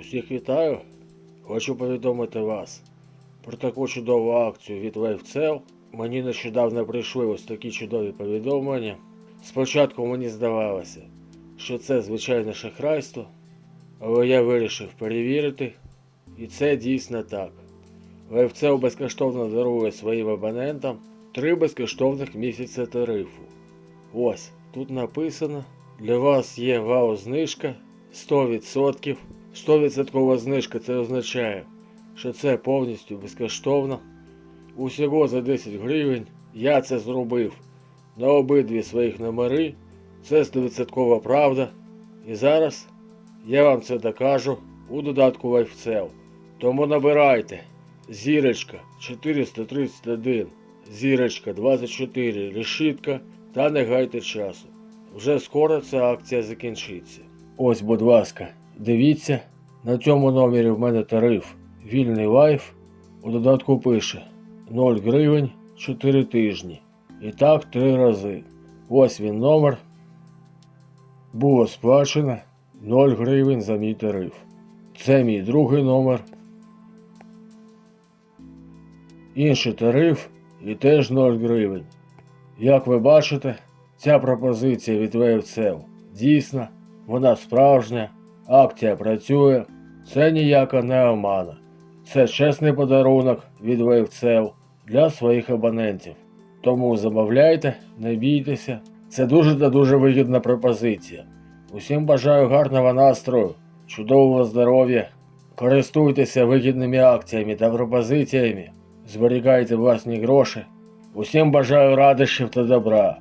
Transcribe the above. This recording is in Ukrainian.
Усіх вітаю. Хочу повідомити вас про таку чудову акцію від WaveCell. Мені нещодавно прийшли ось такі чудові повідомлення. Спочатку мені здавалося, що це звичайне шахрайство, але я вирішив перевірити, і це дійсно так. WaveCell безкоштовно дарує своїм абонентам три безкоштовних місяця тарифу. Ось, тут написано, для вас є вау-знижка 100%. 100% знижка це означає, що це повністю безкоштовно. Усього за 10 гривень я це зробив на обидві своїх номери. Це 100% правда. І зараз я вам це докажу у додатку LifeCell. Тому набирайте зірочка 431, зірочка 24, решітка та не гайте часу. Вже скоро ця акція закінчиться. Ось, будь ласка, дивіться, на цьому номері в мене тариф вільний лайф. У додатку пише 0 гривень 4 тижні. І так 3 рази. Ось він номер. Було сплачено 0 гривень за мій тариф. Це мій другий номер. Інший тариф і теж 0 гривень. Як ви бачите, ця пропозиція від WaveCell дійсна, вона справжня, акція працює, це ніяка не омана. Це чесний подарунок від WaveCell для своїх абонентів. Тому замовляйте, не бійтеся. Це дуже та дуже вигідна пропозиція. Усім бажаю гарного настрою, чудового здоров'я. Користуйтеся вигідними акціями та пропозиціями. Зберігайте власні гроші. Усім бажаю радощів та добра.